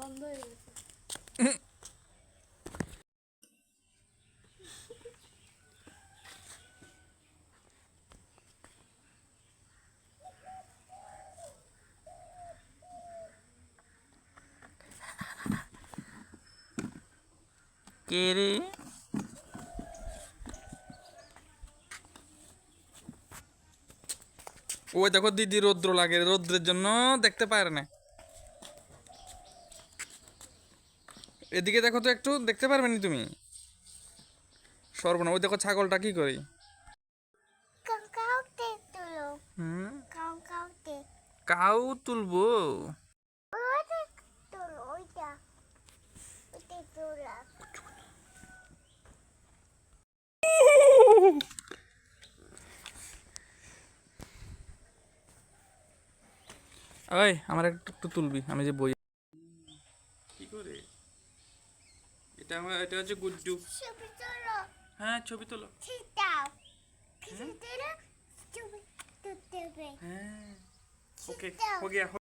বন্ধ হয়ে গেছে। কে ওই দেখো দিদি রৌদ্র লাগে রৌদ্রের জন্য দেখতে পারে না। এদিকে দেখো তো একটু দেখতে পারবে না তুমি? সর্বনা ওই দেখো ছাগলটা কি করি? কাউ তুলবো? ওই আমার একটু একটু তুলবি আমি যে বই কি করে এটা আমার এটা হচ্ছে গুড্ডু। হ্যাঁ ছবি তোলো। হ্যাঁ।, হ্যাঁ। ওকে হো